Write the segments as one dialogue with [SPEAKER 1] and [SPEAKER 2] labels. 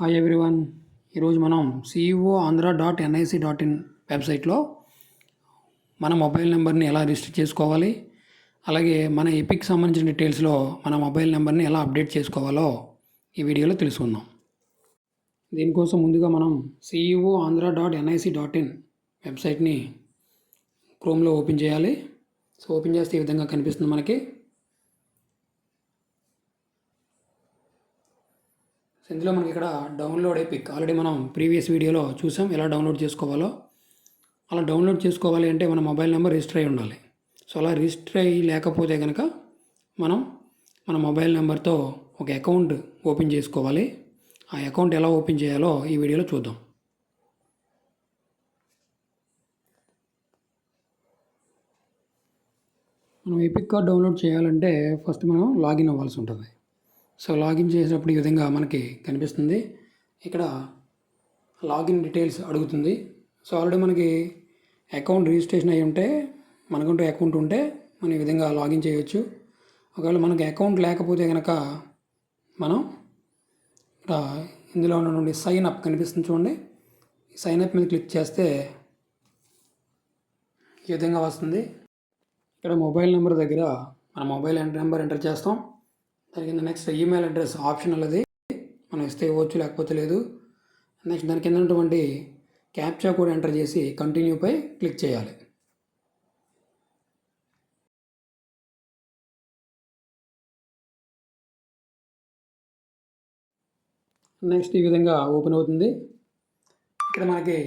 [SPEAKER 1] Hi everyone ఈరోజు మనం CEO Andhra dot NIC dot in వెబ్సైట్లో మన మొబైల్ నెంబర్ని ఎలా రిజిస్టర్ చేసుకోవాలి అలాగే మన ఎపిక్ సంబంధించిన డీటెయిల్స్లో మన మొబైల్ నెంబర్ని ఎలా అప్డేట్ చేసుకోవాలో ఈ వీడియోలో తెలుసుకుందాం. దీనికోసం ముందుగా మనం CEO Andhra dot NIC dot in వెబ్సైట్ని క్రోమ్లో ఓపెన్ చేయాలి. సో ఓపెన్ చేస్తే ఈ విధంగా కనిపిస్తుంది మనకి. సో ఇందులో మనకి ఇక్కడ డౌన్లోడ్ ఎపిక్ ఆల్రెడీ మనం ప్రీవియస్ వీడియోలో చూసాం ఎలా డౌన్లోడ్ చేసుకోవాలో. అలా డౌన్లోడ్ చేసుకోవాలి అంటే మన మొబైల్ నెంబర్ రిజిస్టర్ అయి ఉండాలి. సో అలా రిజిస్టర్ అయ్యి లేకపోతే కనుక మనం మన మొబైల్ నెంబర్తో ఒక అకౌంట్ ఓపెన్ చేసుకోవాలి. ఆ అకౌంట్ ఎలా ఓపెన్ చేయాలో ఈ వీడియోలో చూద్దాం. మనం ఎపిక్ కార్డ్ డౌన్లోడ్ చేయాలంటే ఫస్ట్ మనం లాగిన్ అవ్వాల్సి ఉంటుంది. సో లాగిన్ చేసినప్పుడు ఈ విధంగా మనకి కనిపిస్తుంది. ఇక్కడ లాగిన్ డీటెయిల్స్ అడుగుతుంది. సో ఆల్రెడీ మనకి అకౌంట్ రిజిస్ట్రేషన్ అయి ఉంటే మనకుంటూ అకౌంట్ ఉంటే మనం ఈ విధంగా లాగిన్ చేయొచ్చు. ఒకవేళ మనకి అకౌంట్ లేకపోతే కనుక మనం ఇక్కడ ఇందులో ఉన్నటువంటి సైన్ అప్ కనిపిస్తుంది చూడండి. సైన్ అప్ మీద క్లిక్ చేస్తే ఈ విధంగా వస్తుంది. ఇక్కడ మొబైల్ నెంబర్ దగ్గర మన మొబైల్ నెంబర్ ఎంటర్ చేస్తాం. దాని కింద నెక్స్ట్ ఈమెయిల్ అడ్రస్ ఆప్షనల్ అది మనం ఇస్తే ఇవ్వచ్చు లేకపోతే లేదు. నెక్స్ట్ దాని కింద ఉన్నటువంటి క్యాప్చా కోడ్ ఎంటర్ చేసి కంటిన్యూపై క్లిక్ చేయాలి. నెక్స్ట్ ఈ విధంగా ఓపెన్ అవుతుంది. ఇక్కడ మనకి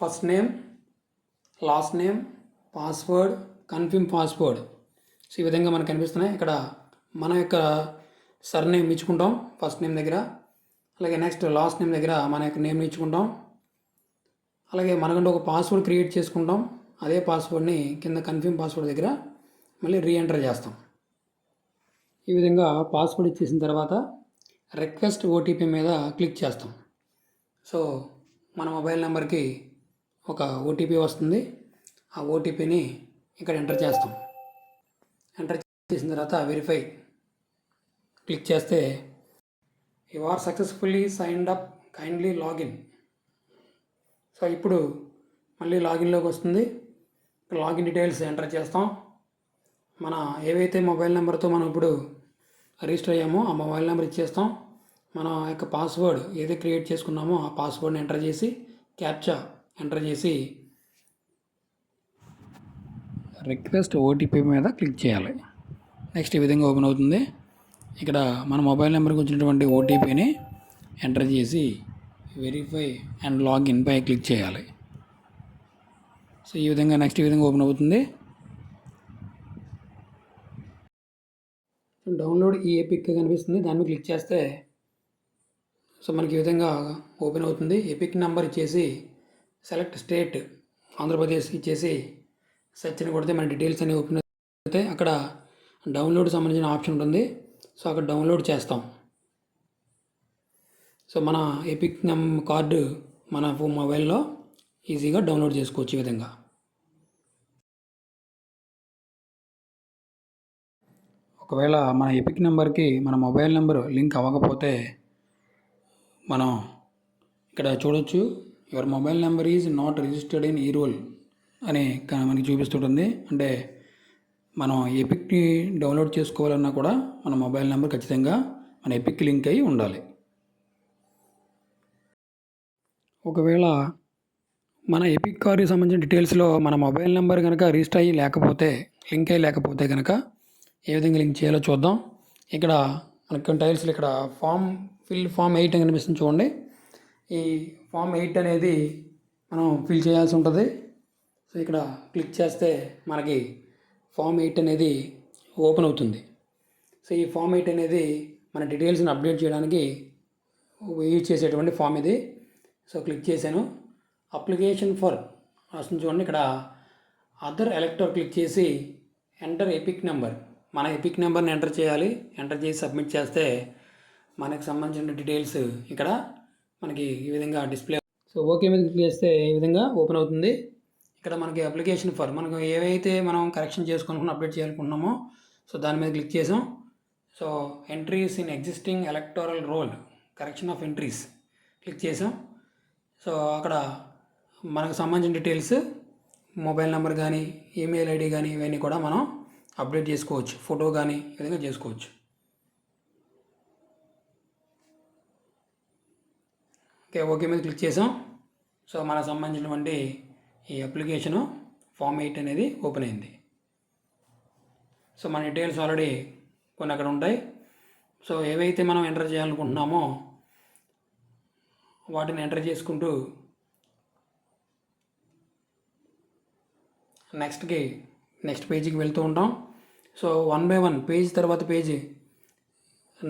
[SPEAKER 1] first name last name password confirm password so ఈ విధంగా మనకు కనిపిస్తున్నాయి. ఇక్కడ మన యొక్క సర్ నేమ్ ఇచ్చుకుంటాం ఫస్ట్ నేమ్ దగ్గర. అలాగే నెక్స్ట్ లాస్ట్ నేమ్ దగ్గర మన యొక్క నేమ్ ఇచ్చుకుంటాం. అలాగే మనకంటే ఒక పాస్వర్డ్ క్రియేట్ చేసుకుంటాం. అదే పాస్వర్డ్ని కింద కన్ఫర్మ్ పాస్వర్డ్ దగ్గర మళ్ళీ రీఎంటర్ చేస్తాం. ఈ విధంగా పాస్వర్డ్ ఇచ్చేసిన తర్వాత రిక్వెస్ట్ ఓటీపీ మీద క్లిక్ చేస్తాం. సో మన మొబైల్ నెంబర్కి ఒక ఓటీపీ వస్తుంది. ఆ ఓటీపీని ఇక్కడ ఎంటర్ చేస్తాం. ఎంటర్ చేసిన తర్వాత వెరిఫై క్లిక్ చేస్తే you are successfully signed up kindly login so ఇప్పుడు మళ్ళీ లాగిన్లోకి వస్తుంది. లాగిన్ డీటెయిల్స్ ఎంటర్ చేస్తాం. మన ఏవైతే మొబైల్ నెంబర్తో మనం ఇప్పుడు రిజిస్టర్ అయ్యామో ఆ మొబైల్ నెంబర్ ఇచ్చేస్తాం. మన యొక్క పాస్వర్డ్ ఏదైతే క్రియేట్ చేసుకున్నామో ఆ పాస్వర్డ్ని ఎంటర్ చేసి క్యాప్చా ఎంటర్ చేసి రిక్వెస్ట్ ఓటీపీ మీద క్లిక్ చేయాలి. నెక్స్ట్ ఈ విధంగా ఓపెన్ అవుతుంది. ఇక్కడ మన మొబైల్ నెంబర్కి వచ్చినటువంటి ఓటీపీని ఎంటర్ చేసి వెరిఫై అండ్ లాగిన్ పై క్లిక్ చేయాలి. సో ఈ విధంగా నెక్స్ట్ ఈ విధంగా ఓపెన్ అవుతుంది. డౌన్లోడ్ ఈ ఏపిక్ కనిపిస్తుంది. దాని మీద క్లిక్ చేస్తే సో మనకి ఈ విధంగా ఓపెన్ అవుతుంది. ఎపిక్ నెంబర్ ఇచ్చేసి సెలెక్ట్ స్టేట్ ఆంధ్రప్రదేశ్ ఇచ్చేసి సెర్చ్ అని కొడితే మన డీటెయిల్స్ అనేవి ఓపెన్ అవుతాయి. అక్కడ డౌన్లోడ్ సంబంధించిన ఆప్షన్ ఉంటుంది. సో అక్కడ డౌన్లోడ్ చేస్తాం. సో మన ఎపిక్ నమ్ కార్డు మన ఫోన్ మొబైల్లో ఈజీగా డౌన్లోడ్ చేసుకోవచ్చు ఈ విధంగా. ఒకవేళ మన ఎపిక్ నెంబర్కి మన మొబైల్ నెంబర్ లింక్ అవ్వకపోతే మనం ఇక్కడ చూడొచ్చు your mobile number is not registered in e roll అని మనకి చూపిస్తుంటుంది. అంటే మనం ఎపిక్ని డౌన్లోడ్ చేసుకోవాలన్నా కూడా మన మొబైల్ నెంబర్ ఖచ్చితంగా మన ఎపిక్ లింక్ అయి ఉండాలి. ఒకవేళ మన ఎపిక్ కార్కి సంబంధించిన డీటెయిల్స్లో మన మొబైల్ నెంబర్ కనుక రిజిస్టర్ అయ్యి లేకపోతే లింక్ అయ్యి లేకపోతే కనుక ఏ విధంగా లింక్ చేయాలో చూద్దాం. ఇక్కడ మనకి టైల్స్లో ఇక్కడ ఫామ్ ఫిల్ ఫామ్ ఎయిట్ అని కనిపిస్తుంది చూడండి. ఈ ఫామ్ ఎయిట్ అనేది మనం ఫిల్ చేయాల్సి ఉంటుంది. సో ఇక్కడ క్లిక్ చేస్తే మనకి ఫామ్ ఎయిట్ అనేది ఓపెన్ అవుతుంది. సో ఈ ఫామ్ ఎయిట్ అనేది మన డీటెయిల్స్ని అప్డేట్ చేయడానికి యూజ్ చేసేటువంటి ఫామ్ ఇది. సో క్లిక్ చేశాను. అప్లికేషన్ ఫర్ అసలు చూడండి ఇక్కడ అదర్ ఎలక్టర్ క్లిక్ చేసి ఎంటర్ ఎపిక్ నెంబర్. మన ఎపిక్ నెంబర్ని ఎంటర్ చేయాలి. ఎంటర్ చేసి సబ్మిట్ చేస్తే మనకు సంబంధించిన డీటెయిల్స్ ఇక్కడ మనకి ఈ విధంగా డిస్ప్లే. సో ఓకే మీద క్లిక్ చేస్తే ఈ విధంగా ఓపెన్ అవుతుంది. ఇక్కడ మనకి అప్లికేషన్ ఫర్ మనకు ఏవైతే మనం కరెక్షన్ చేసుకుని అప్డేట్ చేయాలనుకుంటున్నామో సో దాని మీద క్లిక్ చేసాం. So entries in existing electoral roll correction of entries click చేసాం. సో అక్కడ మనకు సంబంధించిన డీటెయిల్స్ మొబైల్ నెంబర్ కానీ ఈమెయిల్ ఐడి కానీ ఇవన్నీ కూడా మనం అప్డేట్ చేసుకోవచ్చు. ఫోటో కానీ ఈ విధంగా చేసుకోవచ్చు. ఓకే ఓకే మీద క్లిక్ చేసాం. సో మనకు సంబంధించినటువంటి ఈ అప్లికేషను ఫామ్ ఎయిట్ అనేది ఓపెన్ అయింది. సో మన డీటెయిల్స్ ఆల్రెడీ కొన్ని అక్కడ ఉంటాయి. సో ఏవైతే మనం ఎంటర్ చేయాలనుకుంటున్నామో వాటిని ఎంటర్ చేసుకుంటూ నెక్స్ట్కి నెక్స్ట్ పేజీకి వెళ్తూ ఉంటాం. So one by one page తర్వాత పేజీ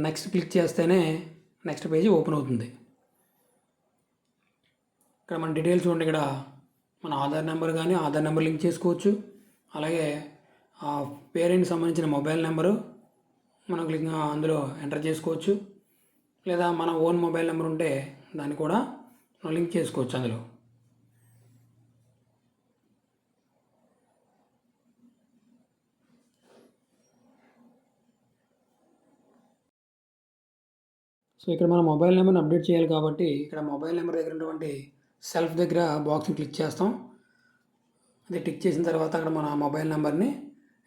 [SPEAKER 1] నెక్స్ట్ క్లిక్ చేస్తేనే నెక్స్ట్ పేజీ ఓపెన్ అవుతుంది. ఇక్కడ మన డీటెయిల్స్ చూడండి ఇక్కడ మన ఆధార్ నెంబర్ కానీ ఆధార్ నెంబర్ లింక్ చేసుకోవచ్చు. అలాగే ఆ పేరెంట్ సంబంధించిన మొబైల్ నెంబరు మనం క్లిక్ అందులో ఎంటర్ చేసుకోవచ్చు. లేదా మన ఓన్ మొబైల్ నెంబర్ ఉంటే దాన్ని కూడా మనం లింక్ చేసుకోవచ్చు అందులో. సో ఇక్కడ మన మొబైల్ నెంబర్ని అప్డేట్ చేయాలి కాబట్టి ఇక్కడ మొబైల్ నెంబర్ దగ్గర ఉన్నటువంటి సెల్ఫ్ దగ్గర బాక్స్ని క్లిక్ చేస్తాం. అది టిక్ చేసిన తర్వాత అక్కడ మన మొబైల్ నెంబర్ని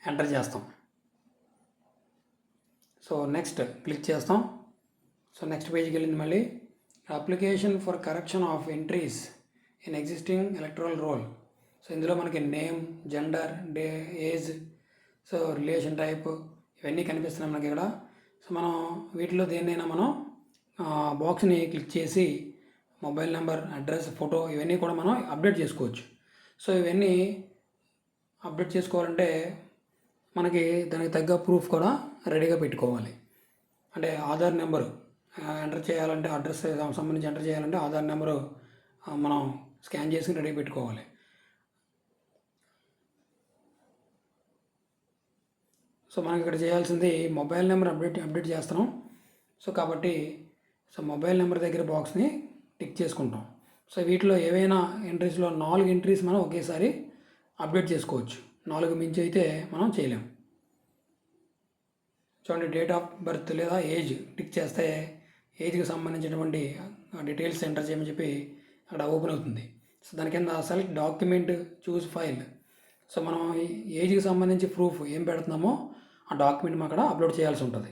[SPEAKER 1] ఎంటర్ చేస్తాం. సో నెక్స్ట్ క్లిక్ చేస్తాం. సో నెక్స్ట్ పేజ్కి వెళ్ళింది మళ్ళీ. Application for correction of entries in existing electoral roll. So ఇందులో మనకి name gender day age so relation type ఇవన్నీ కనిపిస్తున్నాయి మనకి ఇక్కడ. సో మనం వీటిలో దేన్నైనా మనం బాక్స్ని క్లిక్ చేసి మొబైల్ నెంబర్ అడ్రస్ ఫోటో ఇవన్నీ కూడా మనం అప్డేట్ చేసుకోవచ్చు. సో ఇవన్నీ అప్డేట్ చేసుకోవాలంటే మనకి దానికి తగ్గ ప్రూఫ్ కూడా రెడీగా పెట్టుకోవాలి. అంటే ఆధార్ నెంబరు ఎంటర్ చేయాలంటే అడ్రస్ సంబంధించి ఎంటర్ చేయాలంటే ఆధార్ నెంబరు మనం స్కాన్ చేసి రెడీ పెట్టుకోవాలి. సో మనకి ఇక్కడ చేయాల్సింది మొబైల్ నెంబర్ అప్డేట్ అప్డేట్ చేస్తున్నాం. సో కాబట్టి సో మొబైల్ నెంబర్ దగ్గర బాక్స్ని టిక్ చేసుకుంటాం. సో వీటిలో ఏవైనా ఎంట్రీస్లో నాలుగు ఎంట్రీస్ మనం ఒకేసారి అప్డేట్ చేసుకోవచ్చు. నాలుగు మించి అయితే మనం చేయలేం. చూడండి డేట్ ఆఫ్ బర్త్ లేదా ఏజ్ టిక్ చేస్తే ఏజ్కి సంబంధించినటువంటి డీటెయిల్స్ ఎంటర్ చేయమని చెప్పి అక్కడ ఓపెన్ అవుతుంది. సో దాని కింద select document choose file. So మనం ఏజ్కి సంబంధించి ప్రూఫ్ ఏం పెడుతున్నామో ఆ డాక్యుమెంట్ అక్కడ అప్లోడ్ చేయాల్సి ఉంటుంది.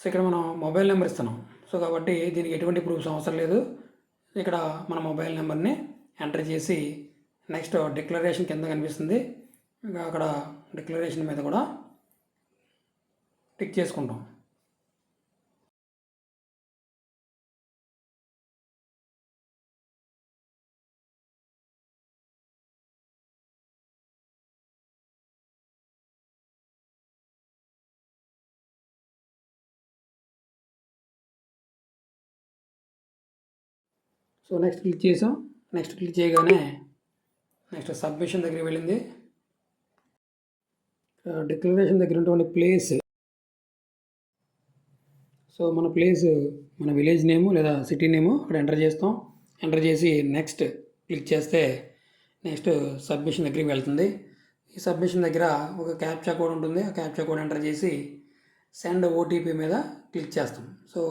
[SPEAKER 1] సో ఇక్కడ మనం మొబైల్ నెంబర్ ఇస్తున్నాం. సో కాబట్టి దీనికి ఎటువంటి ప్రూఫ్స్ అవసరం లేదు. ఇక్కడ మన మొబైల్ నెంబర్ని ఎంటర్ చేసి నెక్స్ట్ డిక్లరేషన్ కింద కనిపిస్తుంది. ఇంకా అక్కడ డిక్లరేషన్ మీద కూడా టిక్ చేసుకుంటాం. సో నెక్స్ట్ క్లిక్ చేసాం. నెక్స్ట్ క్లిక్ చేయగానే నెక్స్ట్ సబ్మిషన్ దగ్గరికి వెళ్ళింది. డిక్లరేషన్ దగ్గర ఉన్నటువంటి ప్లేస్ సో మన ప్లేస్ మన విలేజ్ నేము లేదా సిటీ నేము అక్కడ ఎంటర్ చేస్తాం. ఎంటర్ చేసి నెక్స్ట్ క్లిక్ చేస్తే నెక్స్ట్ సబ్మిషన్ దగ్గరికి వెళ్తుంది. ఈ సబ్మిషన్ దగ్గర ఒక క్యాప్చా కోడ్ ఉంటుంది. ఆ క్యాప్చా కోడ్ ఎంటర్ చేసి సెండ్ ఓటీపీ మీద క్లిక్ చేస్తాం. సో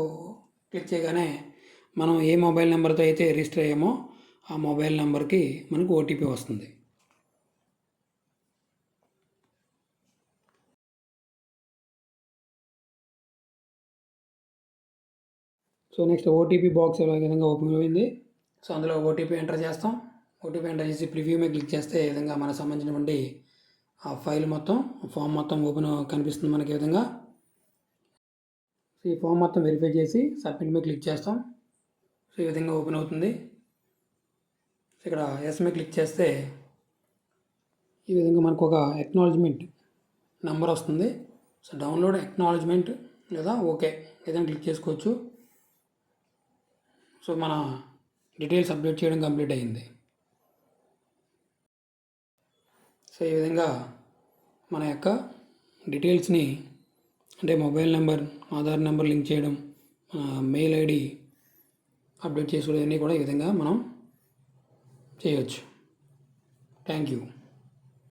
[SPEAKER 1] క్లిక్ చేయగానే మనం ఏ మొబైల్ నెంబర్తో అయితే రిజిస్టర్ అయ్యామో ఆ మొబైల్ నెంబర్కి మనకు ఓటీపీ వస్తుంది. సో నెక్స్ట్ ఓటీపీ బాక్స్ ఎలా విధంగా ఓపెన్ అయింది. సో అందులో ఓటీపీ ఎంటర్ చేస్తాం. ఓటీపీ ఎంటర్ చేసి ప్రివ్యూ మీద క్లిక్ చేస్తే ఈ విధంగా మనకు సంబంధించినటువంటి ఆ ఫైల్ మొత్తం ఫామ్ మొత్తం ఓపెన్ కనిపిస్తుంది మనకి ఈ విధంగా. సో ఈ ఫామ్ మొత్తం వెరిఫై చేసి సబ్మిట్ మీద క్లిక్ చేస్తాం. ఈ విధంగా ఓపెన్ అవుతుంది. ఇక్కడ ఎస్ మీద క్లిక్ చేస్తే ఈ విధంగా మనకు ఒక ఎక్నాలజ్మెంట్ నెంబర్ వస్తుంది. సో డౌన్లోడ్ ఎక్నాలజ్మెంట్ లేదా ఓకే ఏదైనా క్లిక్ చేసుకోవచ్చు. సో మన డీటెయిల్స్ అప్డేట్ చేయడం కంప్లీట్ అయ్యింది సో ఈ విధంగా మన యొక్క డీటెయిల్స్ని అంటే mobile number Aadhaar number link చేయడం మెయిల్ ఐడి అప్డేట్ చేసుకోవడం కూడా ఈ విధంగా మనం చేయవచ్చు థ్యాంక్ యూ